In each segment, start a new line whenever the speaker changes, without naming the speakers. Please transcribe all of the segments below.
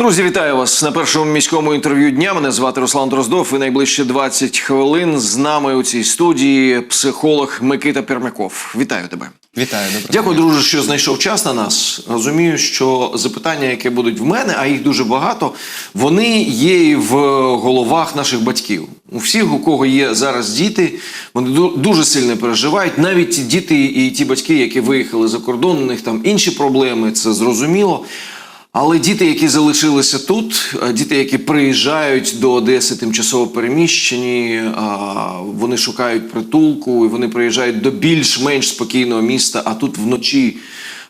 Друзі, вітаю вас на першому міському інтерв'ю дня. Мене звати Руслан Дроздов. І найближче 20 хвилин з нами у цій студії психолог Микита Пермяков. Вітаю тебе.
Вітаю, добре.
Дякую, друже, що знайшов час на нас. Розумію, що запитання, які будуть в мене, а їх дуже багато, вони є і в головах наших батьків. У всіх, у кого є зараз діти, вони ду- дуже сильно переживають. Навіть ті діти і ті батьки, які виїхали за кордон, у них там інші проблеми, це зрозуміло. Але діти, які залишилися тут, е, діти, які приїжджають до Одеси тимчасово переміщені, а, вони шукають притулку, і вони приїжджають до більш-менш спокійного міста, а тут вночі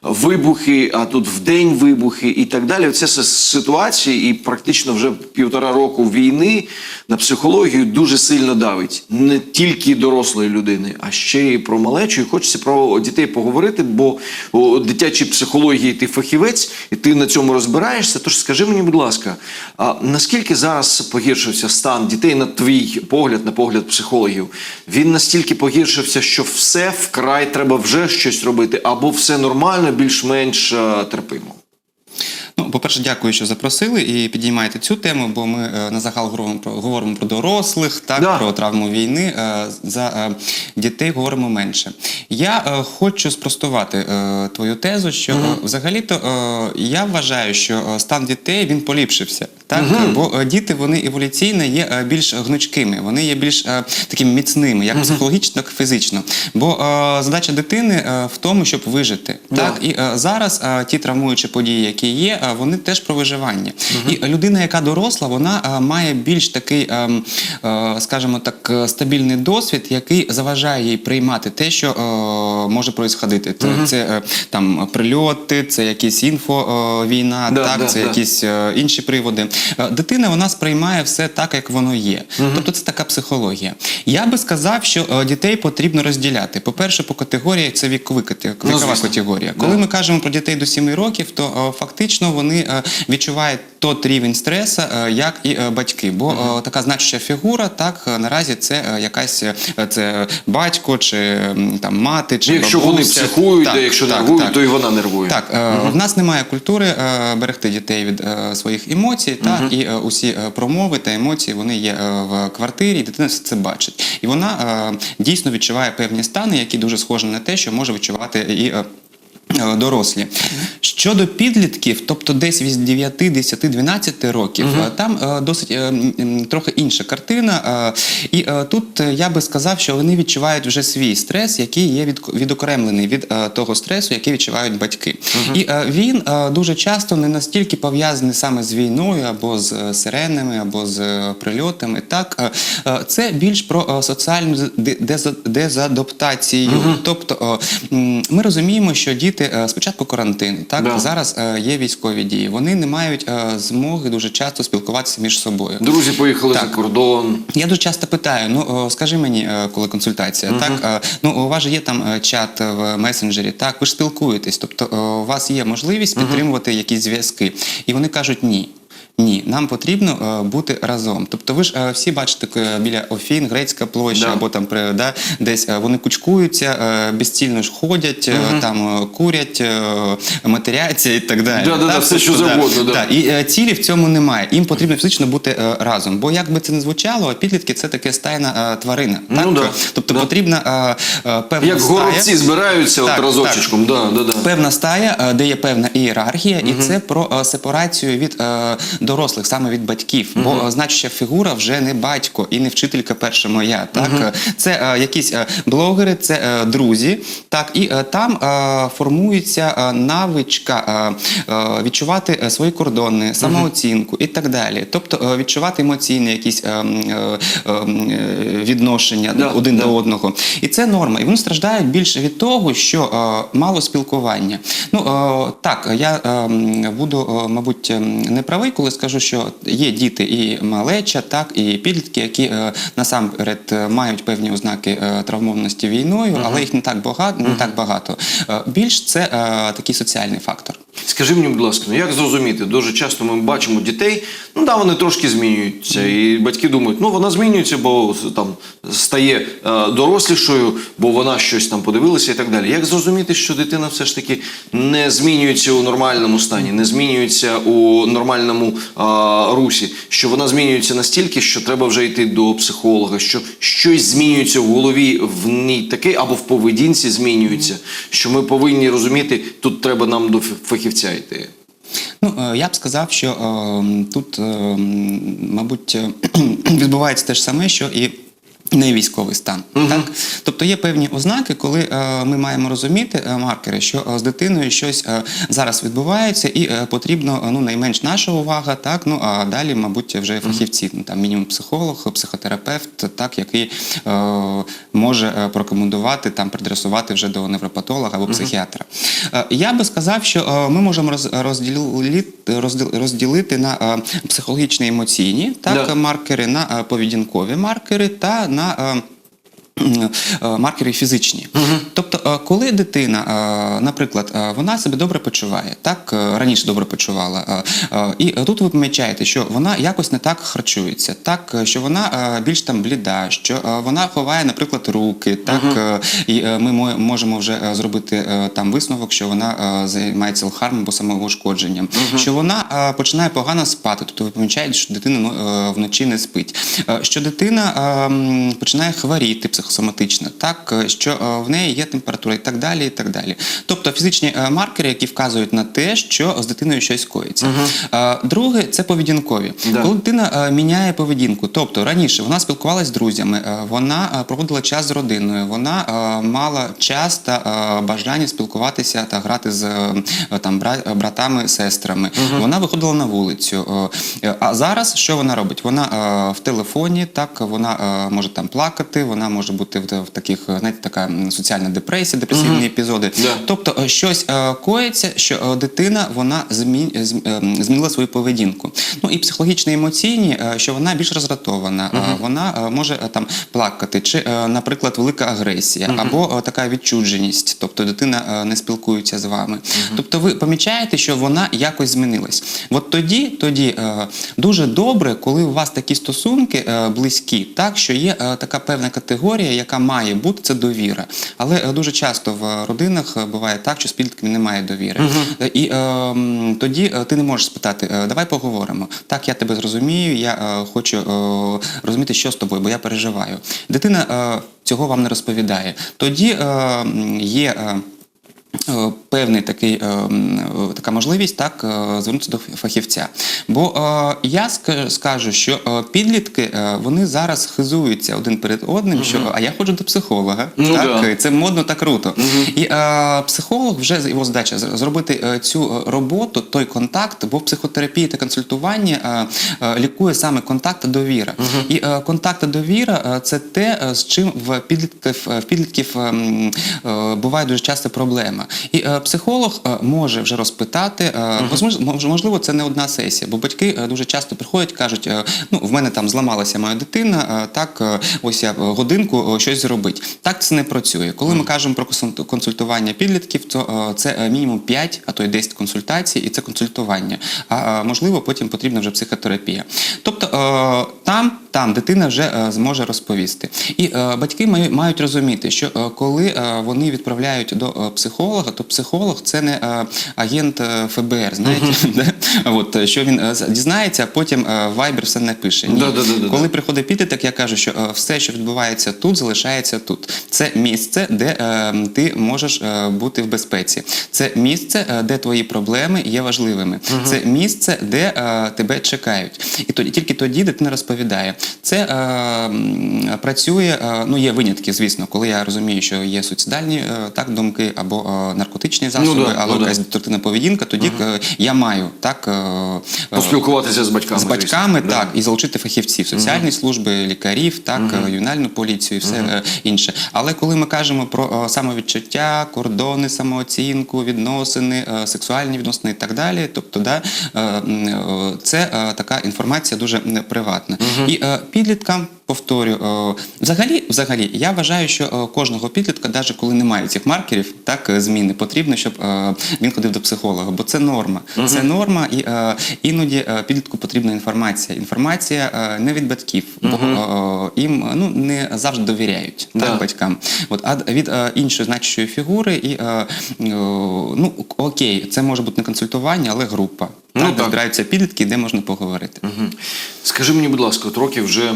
вибухи, а тут вдень вибухи і так далі. Це с- ситуації, і практично вже півтора року війни на психологію дуже сильно давить не тільки дорослої людини, а ще й про малечу. І хочеться про дітей поговорити, бо у дитячій психології ти фахівець, і ти на цьому розбираєшся. Тож скажи мені, будь ласка, а наскільки зараз погіршився стан дітей на твій погляд, на погляд психологів? Він настільки погіршився, що все вкрай треба вже щось робити, або все нормально, більш-менш е, терпимо.
Ну, по-перше, дякую, що запросили і підіймаєте цю тему, бо ми е, на загал говоримо про, говоримо про дорослих, так,
Да.
про травму війни. е, за е, дітей говоримо менше. Я е, хочу спростувати е, твою тезу, що е, взагалі-то е, я вважаю, що стан дітей він поліпшився. Так? Бо е, діти вони еволюційно є більш гнучкими, вони є більш е, такими міцними, як психологічно, так і фізично. Бо е, задача дитини е, в тому, щоб вижити.
Да.
Так? І е, зараз е, ті травмуючі події, які є, вони теж про виживання. І людина, яка доросла, вона е, має більш такий, е, е, скажімо так, е, стабільний досвід, який заважає їй приймати те, що е, може происходити. Це, це е, там прильоти, це якісь інфовійна,
Да,
так,
да,
це
да.
якісь е, інші приводи. Е, Дитина вона сприймає все так, як воно є. Тобто це така психологія. Я би сказав, що е, дітей потрібно розділяти. По-перше, по категорії це вікові
Ну,
вікова
звісно.
категорія.
Да.
Коли ми кажемо про дітей до 7 років, то е, фактично вони е, відчувають тот рівень стресу, е, як і е, батьки. Бо е, така значуща фігура, так наразі це якась це батько чи там мати, чи
Якщо вони психують,
Так,
а якщо
так,
нервують,
так.
то і вона нервує.
Так, е, в нас немає культури берегти дітей від своїх емоцій, так, і е, усі промови та емоції вони є в квартирі, і дитина все це бачить. І вона дійсно відчуває певні стани, які дуже схожі на те, що може відчувати і. Е, Дорослі щодо підлітків, тобто десь від 9, 10, 12 років, е, там е, досить трохи інша картина. І тут я би сказав, що вони відчувають вже свій стрес, який є від, відокремлений від того стресу, який відчувають батьки. І е, він дуже часто не настільки пов'язаний саме з війною або з сиренами, або з прильотами. Так, це більш про соціальну де- деза- дезадаптацію. Тобто е, ми розуміємо, що діти е, спочатку карантин, так
Да.
зараз е, є військові дії. Вони не мають е, змоги дуже часто спілкуватися між собою.
Друзі поїхали
Так.
за кордон.
Я дуже часто питаю: ну скажи мені, коли консультація, так е, ну у вас же є там чат в месенджері, так ви ж спілкуєтесь, тобто у вас є можливість підтримувати якісь зв'язки, і вони кажуть ні. Ні, нам потрібно е, бути разом. Тобто, ви ж е, всі бачите е, біля Офін, Грецька площа,
Да.
або там да, десь вони кучкуються, безцільно ж ходять, е, там курять, матеряться і так далі.
Да-да-да, все, що
тобто,
завгодно, да.
так, і цілі в цьому немає. Їм потрібно фізично бути разом. Бо як би це не звучало, підлітки це таке стайна тварина.
Ну
так?
да,
Тобто
да.
потрібна певна
Як
стая.
горобці збираються
Так,
от разочечком. Да, да, да.
Певна стая, де є певна ієрархія, і це про сепарацію від дорослих, саме від батьків. Бо е, значуща фігура вже не батько і не вчителька перша моя. Так Е, це е, якісь е, блогери, це е, друзі. Так, і е, там е, формується е, навичка е, е, відчувати свої кордони, самооцінку і так далі. Тобто е, відчувати емоційні якісь е, е, е, е, відношення
Да,
один
да.
до одного. І це норма. І вони страждають більше від того, що е, мало спілкування. Ну е, так, я е, буду, мабуть, е, не правий, коли скажу, що є діти і малеча, так і підлітки, які е, насамперед е, мають певні ознаки е, травмованості війною, але їх не так багато. Не так багато. Більш це такий соціальний фактор.
Скажи мені, будь ласка, ну як зрозуміти? Дуже часто ми бачимо дітей, ну да, вони трошки змінюються, і батьки думають, ну вона змінюється, бо там стає е, дорослішою, бо вона щось там подивилася і так далі. Як зрозуміти, що дитина все ж таки не змінюється у нормальному стані, не змінюється у нормальному е, русі, що вона змінюється настільки, що треба вже йти до психолога, що щось змінюється в голові в ній таке, або в поведінці змінюється, що ми повинні розуміти, тут треба нам до ф- фахівця йти.
Ну, е, я б сказав, що е, тут, е, мабуть, відбувається те ж саме, що і. Не військовий стан, так тобто є певні ознаки, коли е, ми маємо розуміти е, маркери, що е, з дитиною щось е, зараз відбувається, і е, потрібно е, ну найменш наша увага, так ну а далі, мабуть, вже фахівці, ну там мінімум психолог, психотерапевт, так який е, може е, порекомендувати там придресувати вже до невропатолога або психіатра. Е, я би сказав, що е, ми можемо роз, розділити, розділ- розділити на е, психологічні емоційні так
Да.
маркери, на е, поведінкові маркери та на. Е, е, Маркери фізичні, тобто, е, коли дитина, е, наприклад, е, вона себе добре почуває, так раніше добре почувала, і тут ви помічаєте, що вона якось не так харчується, так що вона більш там бліда, що вона ховає, наприклад, руки, так е, і ми можемо вже зробити там висновок, що вона займається алхармом або самоушкодженням, що вона починає погано спати, тобто ви помічаєте, що дитина ну, вночі не спить, що дитина е, починає хворіти психосоматично, так що в неї є температура і так далі. і так далі. Тобто фізичні е, маркери, які вказують на те, що з дитиною щось коїться. Е, Друге це поведінкові.
Да.
Коли дитина е, міняє поведінку, тобто раніше вона спілкувалася з друзями, вона проводила час з родиною, вона мала час та бажання спілкуватися та грати з там бра- братами, сестрами. Вона виходила на вулицю. А зараз що вона робить? Вона в телефоні, так вона може там плакати, вона може бути в, таких, знаєте, така соціальна депресія, депресивні епізоди.
Да.
Тобто е, щось е, коїться, що е, дитина вона змі... зм- е, змінила свою поведінку. Ну і психологічно емоційні, що вона більш роздратована, е, вона може там плакати, чи, наприклад, велика агресія, або е, така відчудженість, тобто дитина не спілкується з вами. Тобто ви помічаєте, що вона якось змінилась. От тоді, тоді дуже добре, коли у вас такі стосунки близькі, так що є така певна категорія, яка має бути це довіра. Але е, дуже часто в родинах буває так, що спільник не немає довіри. Е, І е, тоді е, ти не можеш спитати, давай поговоримо. Так, я тебе зрозумію, я е, хочу е, розуміти, що з тобою, бо я переживаю. Дитина е, цього вам не розповідає. Тоді е, є. е, Певний такий е, е, така можливість так е, звернутися до фахівця. Бо е, я скажу, що е, підлітки е, вони зараз хизуються один перед одним, що а я ходжу до психолога.
Ну
так
да.
це модно так круто. І е, психолог вже його задача зробити е, цю е, роботу, той контакт, бо в психотерапії та консультуванні е, е, лікує саме контакт та довіра. І е, контакт та довіра е, це те, е, з чим в підлітків в підлітків е, м, е, буває дуже часто проблема. І е, психолог е, може вже розпитати, е, можливо, це не одна сесія, бо батьки дуже часто приходять, кажуть: е, ну в мене там зламалася моя дитина, е, так е, ось я годинку е, щось зробить. Так це не працює. Коли ми кажемо про консультування підлітків, то е, це мінімум 5, а то й 10 консультацій, і це консультування. А е, можливо, потім потрібна вже психотерапія. Тобто е, там, там дитина вже е, зможе розповісти. І е, батьки маю- мають розуміти, що е, коли вони відправляють до психолога, то психолог це не агент ФБР, знаєте? От, що він дізнається, а потім в Viber все напише. Коли приходить підліток, я кажу, що все, що відбувається тут, залишається тут. Це місце, де ти можеш бути в безпеці. Це місце, де твої проблеми є важливими. Це місце, де тебе чекають. І тоді тільки тоді дитина розповідає. Це е, працює. е, ну є винятки, звісно, коли я розумію, що є суїцидальні е, так думки або е, наркотичні засоби,
да,
або
ну да.
якась деструктивна поведінка. Тоді е, я маю так. е, е,
Поспілкуватися з батьками.
з батьками,
звісно.
так, і залучити фахівців, соціальні служби, лікарів, так, е, ювенальну поліцію і все е, інше. Але коли ми кажемо про е, самовідчуття, кордони, самооцінку, відносини, е, сексуальні відносини і так далі, тобто, да, е, е, це е, така інформація дуже приватна. І е, підліткам повторю, е, взагалі, взагалі, я вважаю, що е, кожного підлітка, навіть коли немає цих маркерів, так е, зміни потрібно, щоб він ходив до психолога, бо це норма. Це норма, і іноді підлітку потрібна інформація. Інформація не від батьків, бо їм ну не завжди довіряють
Да.
так, батькам. От а від іншої значущої фігури, і ну окей, це може бути не консультування, але група.
Ну,
де
так.
збираються підлітки, де можна поговорити.
Мгм. Скажи мені, будь ласка, от років вже,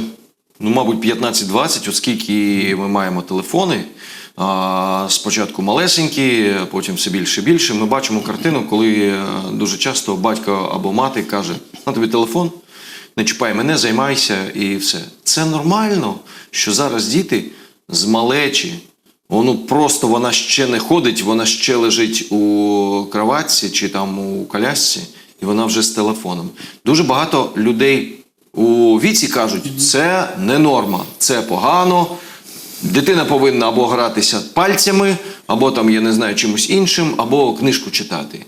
ну, мабуть, 15-20, оскільки ми маємо телефони. А, спочатку малесенькі, потім все більше і більше. Ми бачимо картину, коли е, дуже часто батько або мати каже: на тобі телефон, не чіпай мене, займайся і все. Це нормально, що зараз діти з малечі, воно просто вона ще не ходить, вона ще лежить у кроватці чи там у колясці, вона вже з телефоном. Дуже багато людей у віці кажуть, це не норма, це погано. Дитина повинна або гратися пальцями, або там, я не знаю, чимось іншим, або книжку читати.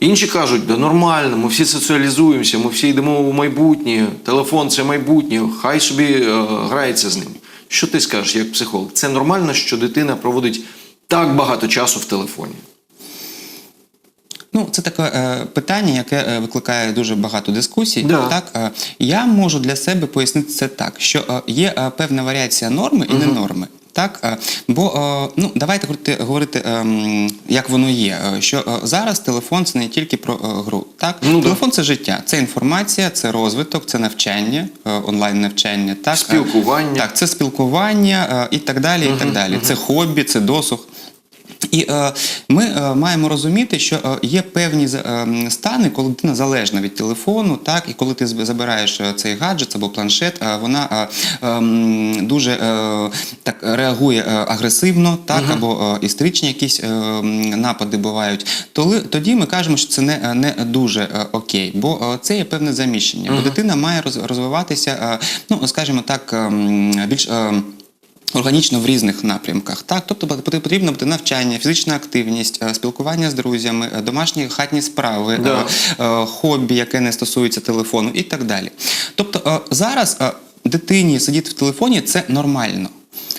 Інші кажуть, да нормально, ми всі соціалізуємося, ми всі йдемо у майбутнє, телефон це майбутнє, хай собі е, грається з ним. Що ти скажеш як психолог? Це нормально, що дитина проводить так багато часу в телефоні?
Ну, це таке е, питання, яке е, викликає дуже багато дискусій.
Да.
Так, е, я можу для себе пояснити це так, що е, є е, певна варіація норми і не норми. Так, е, бо ну давайте говорити, ем, як воно є. Що зараз телефон це не тільки про гру. Так,
Ну, да.
телефон це життя, це інформація, це розвиток, це навчання, онлайн навчання. Так,
Спілкування.
Так, це спілкування і так далі. І так далі. Це хобі, це досуг. І е, ми е, маємо розуміти, що е, є певні е, стани, коли дитина залежна від телефону, так, і коли ти забираєш цей гаджет або планшет, е, вона е, ем, дуже е, так реагує агресивно, так, або е, істеричні якісь е, напади бувають. Толи, тоді ми кажемо, що це не, не дуже е, окей, бо е, це є певне заміщення. Бо дитина має роз- розвиватися, е, ну, скажімо так, ем, більш. Органічно в різних напрямках, так тобто пот- потрібно бути навчання, фізична активність, е, спілкування з друзями, е, домашні хатні справи,
Да.
е, е, хобі, яке не стосується телефону, і так далі. Тобто зараз дитині сидіти в телефоні це нормально.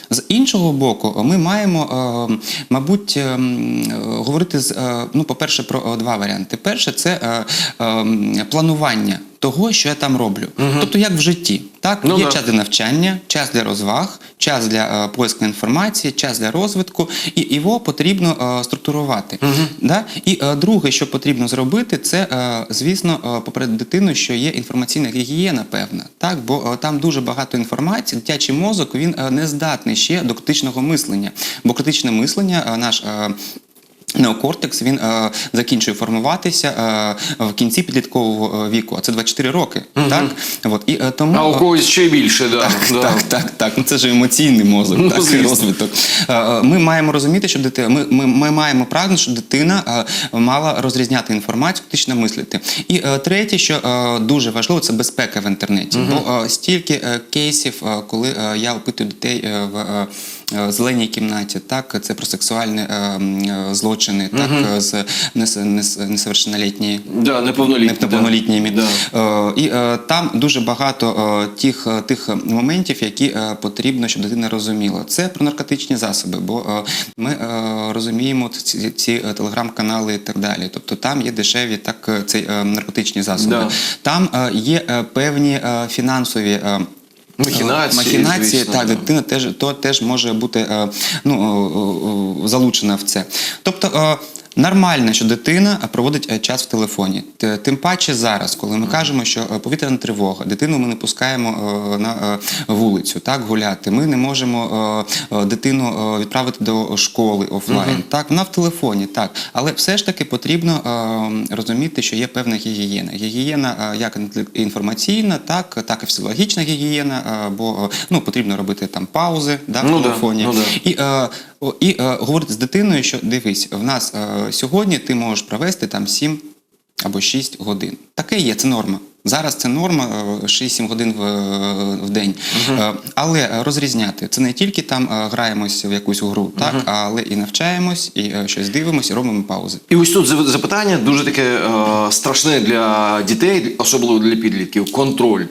З іншого боку, ми маємо, мабуть, е, м, е, говорити з ну, по-перше, про два варіанти. Перше, це е, е, м, планування того, що я там роблю. Тобто, як в житті, так
Ну
є
да.
час для навчання, час для розваг, час для е, поиску інформації, час для розвитку, і його потрібно структурувати. структурувати. Да? І е, друге, що потрібно зробити, це, е, звісно, е, попередити дитину, що є інформаційна гігієна, певна, так? бо е, там дуже багато інформації. Дитячий мозок він е, не здатний ще до критичного мислення, бо критичне мислення е, наш. Е, Неокортекс він е, закінчує формуватися е, в кінці підліткового е, віку, а це 24 роки. Так? От, і, е, тому,
А у когось ще більше, да.
так,
да.
так, так, так. Ну це ж емоційний мозок,
Ну,
так,
звісно.
розвиток. Е, е, Ми маємо розуміти, що дитина, ми, ми, ми маємо прагнути, щоб дитина е, мала розрізняти інформацію, критично мислити. І е, третє, що е, дуже важливо, це безпека в інтернеті. Бо е, стільки е, кейсів, е, коли е, я опитую дітей е, в е, е, зеленій кімнаті, так, це про сексуальні е, е, злочини, так, е, з нес, нес, несовершеннолітні
Да, неповнолітні.
неповнолітніми.
Да.
Е, і е, там дуже багато е, тих, е, тих моментів, які е, потрібно, щоб дитина розуміла. Це про наркотичні засоби, бо е, ми е, розуміємо ці, ці е, телеграм-канали і так далі. Тобто там є дешеві так, е, ці, е, наркотичні засоби.
Да.
Там е, є е, певні е, фінансові. е,
Махінації,
Махінації,
звісно,
так,
да.
дитина теж, то теж може бути е, ну, е, е, залучена в це. Тобто нормально, що дитина проводить е, час в телефоні. Тим паче зараз, коли ми кажемо, що е, повітряна тривога, дитину ми не пускаємо е, на е, вулицю, так, гуляти. Ми не можемо е, е, дитину е, відправити до школи офлайн. Так, вона в телефоні, так. Але все ж таки потрібно е, розуміти, що є певна гігієна. Гігієна е, як інформаційна, так, так і фізіологічна гігієна, е, бо е, ну, потрібно робити там паузи да, в
Ну да,
телефоні.
ну да.
І, е, і е, говорити з дитиною, що дивись, в нас е, сьогодні ти можеш провести там 7 або 6 годин. Таке є, це норма. Зараз це норма е, 6-7 годин в, в день. Е, Але е, розрізняти це не тільки там е, граємось в якусь гру, так, але і навчаємось, і е, щось дивимося, і робимо паузи.
І ось тут запитання дуже таке е, страшне для дітей, особливо для підлітків. Контроль.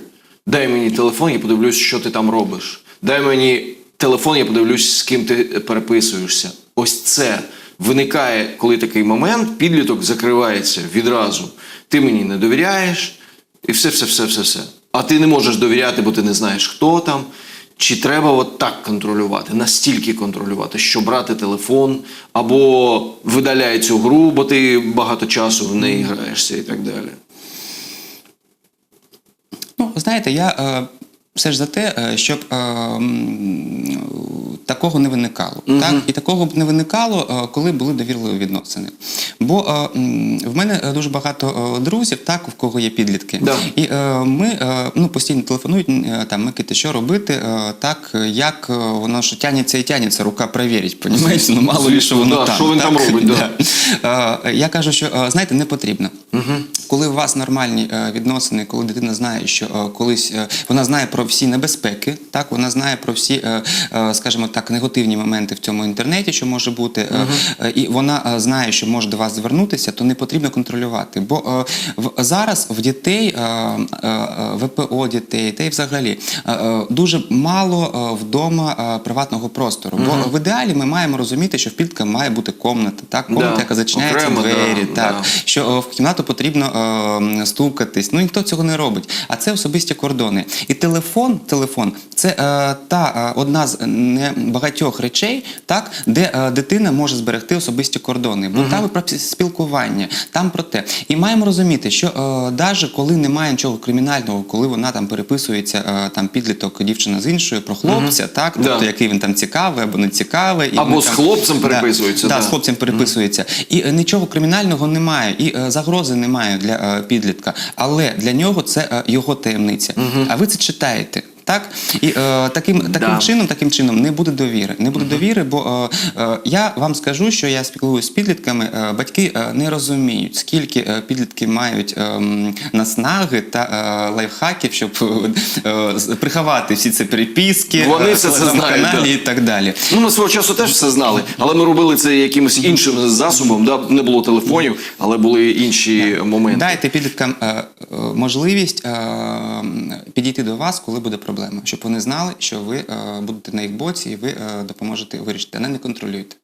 Дай мені телефон, я подивлюсь, що ти там робиш. Дай мені телефон, я подивлюсь, з ким ти переписуєшся. Ось це виникає, коли такий момент, підліток закривається відразу. Ти мені не довіряєш, і все, все, все, все, все. А ти не можеш довіряти, бо ти не знаєш, хто там. Чи треба от так контролювати, настільки контролювати, що брати телефон, або видаляй цю гру, бо ти багато часу в неї граєшся і так далі.
Ну, знаєте, я е, все ж за те, е, щоб е, такого не виникало. Так? І такого б не виникало, е, коли були довірливі відносини. Бо е, в мене дуже багато друзів, так, в кого є підлітки.
Да.
І е, ми е, ну, постійно телефонують, там, Микита, що робити, е, так, як воно що тянеться і тянеться, рука перевірить, понімаєш? Ну, мало ли, що воно
Да,
там.
що він там робить, да.
Да. Я кажу, що знаєте, не потрібно. Коли у вас нормальні е, відносини, коли дитина знає, що е, колись е, вона знає про всі небезпеки, так вона знає про всі, е, е, скажімо так, негативні моменти в цьому інтернеті, що може бути, е, е, і вона е, знає, що може до вас звернутися, то не потрібно контролювати. Бо е, в- зараз в дітей, е, е, е, ВПО дітей, та й взагалі е, е, дуже мало е, вдома е, приватного простору. Бо в ідеалі ми маємо розуміти, що в підлітка має бути комната, так, комната,
Да,
яка зачиняється
окремо, да,
двері, так,
да.
що е, в кімнату потрібно е, стукатись. Ну ніхто цього не робить. А це особисті кордони. І телефон, телефон це е, та е, одна з небагатьох речей, так, де е, дитина може зберегти особисті кордони. Бо там про спілкування, там про те. І маємо розуміти, що навіть коли немає нічого кримінального, коли вона там переписується, е, там підліток дівчина з іншою про хлопця, так, тобто
Да.
який він там цікавий або не цікавий. і
Або з
там-
хлопцем переписується,
Да,
да.
з хлопцем переписується. І е, нічого кримінального немає, і е, загрози немає для е, підлітка. Але для нього це е, його таємниця. А ви це читаєте. Так і е, таким таким
Да.
чином, таким чином не буде довіри. Не буде довіри, бо е, е, я вам скажу, що я спілкуюся з підлітками. Е, батьки е, не розуміють, скільки е, підлітки мають е, наснаги та е, лайфхаків, щоб е, е, приховати всі ці переписки,
Вони
е,
все це
телеграм-каналі
знають, да.
і так далі.
Ну, ми свого часу теж все знали, але ми робили це якимось іншим засобом. Да? Не було телефонів, але були інші моменти.
Дайте підліткам е, е, можливість е, підійти до вас, коли буде проблема, щоб вони знали, що ви е, будете на їх боці і ви е, допоможете вирішити, а не не контролюєте.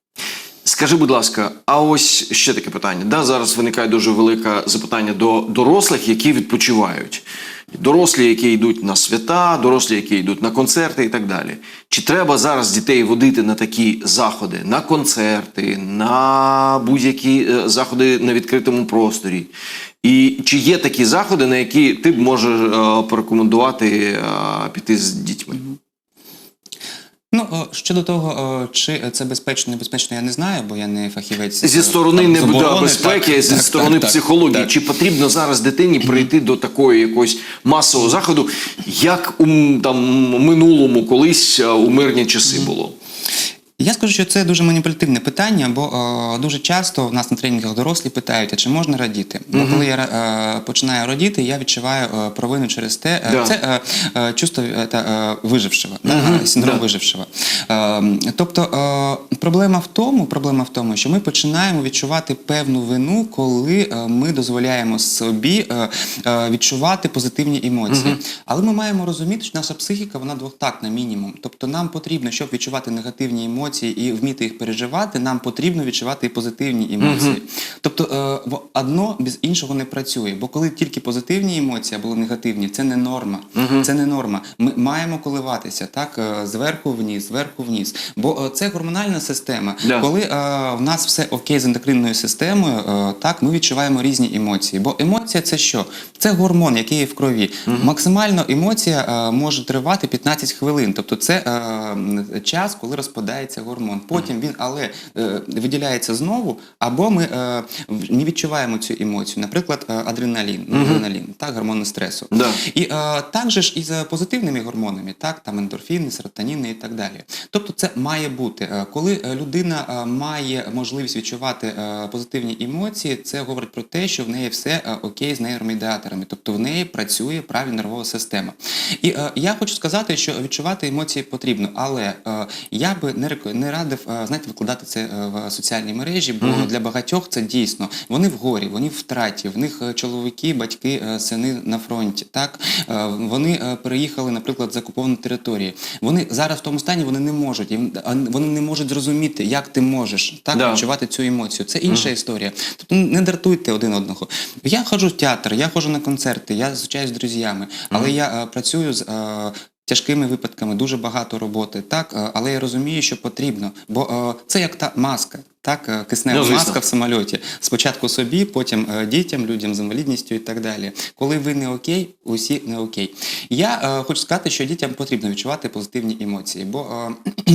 Скажи, будь ласка, а ось ще таке питання. Да, зараз виникає дуже велике запитання до дорослих, які відпочивають. Дорослі, які йдуть на свята, дорослі, які йдуть на концерти і так далі. Чи треба зараз дітей водити на такі заходи, на концерти, на будь-які е, заходи на відкритому просторі? І чи є такі заходи, на які ти б можеш е, порекомендувати е, піти з дітьми?
Ну е, щодо того, чи це безпечно, небезпечно, я не знаю, бо я не фахівець
Зі сторони
там,
не
з оборони,
безпеки,
так,
зі
так,
сторони
так,
психології.
так.
Чи потрібно зараз дитині прийти до такої якогось масового заходу, як у там минулому колись у мирні часи було?
Я скажу, що це дуже маніпулятивне питання, бо е, дуже часто в нас на тренінгах дорослі питають, а чи можна радіти? Бо коли я е, починаю радіти, я відчуваю е, провину через те. Е,
Да.
Це е, е, чувство е, та, е, вижившого, да, синдром
да.
вижившого. Е, тобто е, проблема в тому, проблема в тому, що ми починаємо відчувати певну вину, коли е, ми дозволяємо собі е, е, відчувати позитивні емоції. Але ми маємо розуміти, що наша психіка вона двохтактна мінімум. Тобто нам потрібно, щоб відчувати негативні емоції і вміти їх переживати, нам потрібно відчувати і позитивні емоції. Тобто е, одно без іншого не працює. Бо коли тільки позитивні емоції або негативні, це не норма. Це не норма. Ми маємо коливатися так е, зверху вниз, зверху вниз. Бо е, це гормональна система.
Да.
Коли е, в нас все окей з ендокринною системою, е, так ми відчуваємо різні емоції. Бо емоція це що? Це гормон, який є в крові. Максимально емоція е, може тривати 15 хвилин. Тобто це е, час, коли розпадається гормон. Потім він але е, виділяється знову, або ми е, не відчуваємо цю емоцію. Наприклад, е, адреналін, адреналін, так, гормони стресу.
Да.
І е, так же ж і з позитивними гормонами, так, там ендорфіни, серотоніни і так далі. Тобто це має бути. Е, Коли е, людина має можливість відчувати позитивні емоції, це говорить про те, що в неї все окей з нейромедіаторами, тобто в неї працює правильна нервова система. І е, я хочу сказати, що відчувати емоції потрібно, але е, я би не, рек- би не радив знаєте, викладати це е, в соціальні мережі, бо для багатьох це дійсно вони в горі, вони в втраті. В них е, чоловіки, батьки, е, сини на фронті. Так вони переїхали, наприклад, з окупованої території. Вони зараз в тому стані вони не можуть, вони не можуть зрозуміти, як ти можеш так
Да.
відчувати цю емоцію. Це інша історія. Тобто не дратуйте один одного. Я ходжу в театр, я ходжу на концерти, я зустрічаюсь з друзями, але я е, працюю з. Тяжкими випадками дуже багато роботи, так е, але я розумію, що потрібно, бо е, це як та маска, так е, киснева
Ну,
маска в самольоті. Спочатку собі, потім дітям, людям з інвалідністю і так далі. Коли ви не окей, усі не окей. Я е, хочу сказати, що дітям потрібно відчувати позитивні емоції, бо Е,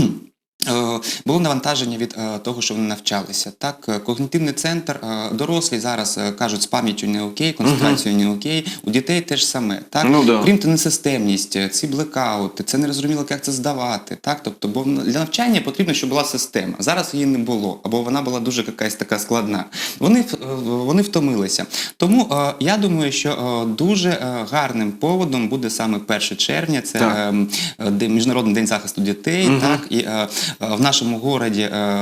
Було навантаження від е, того, що вони навчалися. Так, Е, когнітивний центр, е, дорослі зараз е, кажуть, з пам'яттю не окей, концентрацією не окей. У дітей теж саме. Так,
Ну да.
крім то несистемність, е, ці блекаути, це не розуміло, як це здавати. Так, тобто, бо для навчання потрібно, щоб була система. Зараз її не було, або вона була дуже якась така складна. Вони е, вони втомилися. Тому е, я думаю, що е, дуже е, гарним поводом буде саме 1 червня. Це
Так.
ем, е, Міжнародний день захисту дітей. Так і е, е, в нашому городі е,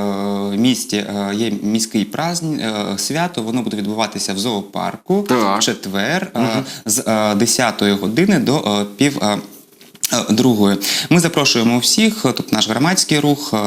місті е, є міський праздник, е, свято. Воно буде відбуватися в зоопарку
Так.
в четвер угу. з е, 10 години до е, пів. Е, Другою, ми запрошуємо всіх. Тут наш громадський рух, е,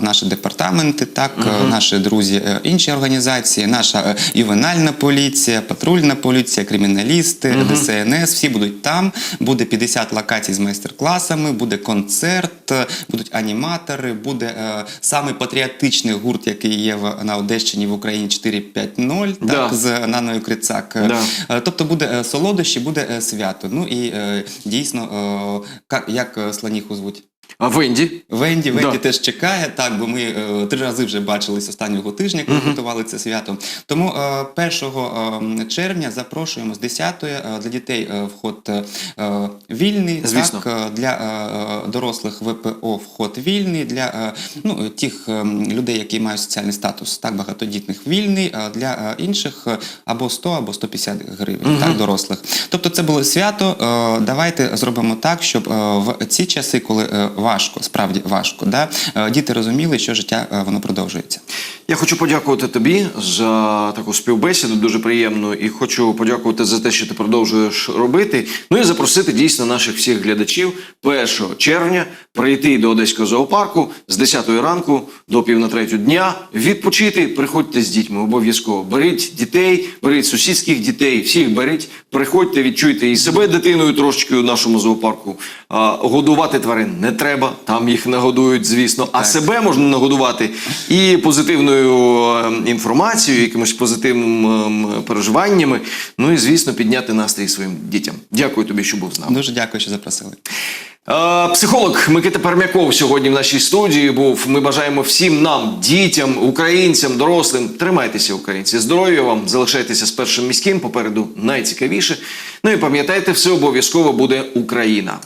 наші департаменти, так, е, наші друзі, інші організації, наша ювенальна поліція, патрульна поліція, криміналісти, ДСНС. Всі будуть там. Буде 50 локацій з майстер-класами, буде концерт, будуть аніматори, буде е, самий патріотичний гурт, який є в, на Одещині в Україні 450,
Да.
так, з Наною Крицак.
Да.
Тобто буде солодощі, буде свято. Ну і е, дійсно, е, ка- як е, слоніху звуть?
А Венді?
Венді, Венді
Да.
теж чекає, так, бо ми е, три рази вже бачились останнього тижня, коли готували це свято. Тому е, 1 е, червня запрошуємо з 10 е, для дітей е, вход е, е, вільний,
Звісно.
так, е, для е, дорослих ВПО вход вільний, для е, ну, тих е, людей, які мають соціальний статус, так, багатодітних вільний, а для е, інших е, або 100, або 150 гривень, так, дорослих. Тобто це було свято. е, Давайте зробимо так, щоб е, в ці часи, коли е, важко, справді важко, да, е, діти розуміли, що життя е, воно продовжується.
Я хочу подякувати тобі за таку співбесіду, дуже приємну, і хочу подякувати за те, що ти продовжуєш робити. Ну і запросити дійсно наших всіх глядачів 1 червня прийти до Одеського зоопарку з 10 ранку до пів на третю дня, відпочити. Приходьте з дітьми обов'язково. Беріть дітей, беріть сусідських дітей, всіх беріть, приходьте, відчуйте і себе дитиною трошечки у нашому зоопарку. А, годувати тварин не треба, там їх нагодують, звісно, а себе можна нагодувати і позитивною е, інформацією, якимось позитивним ем, переживаннями. Ну і звісно, підняти настрій своїм дітям. Дякую тобі, що був з нами.
Дуже дякую, що запросили.
Е, Психолог Микита Пермяков сьогодні в нашій студії був. Ми бажаємо всім нам, дітям, українцям, дорослим. Тримайтеся, українці. Здоров'я вам, залишайтеся з першим міським. Попереду найцікавіше. Ну і пам'ятайте, все обов'язково буде Україна.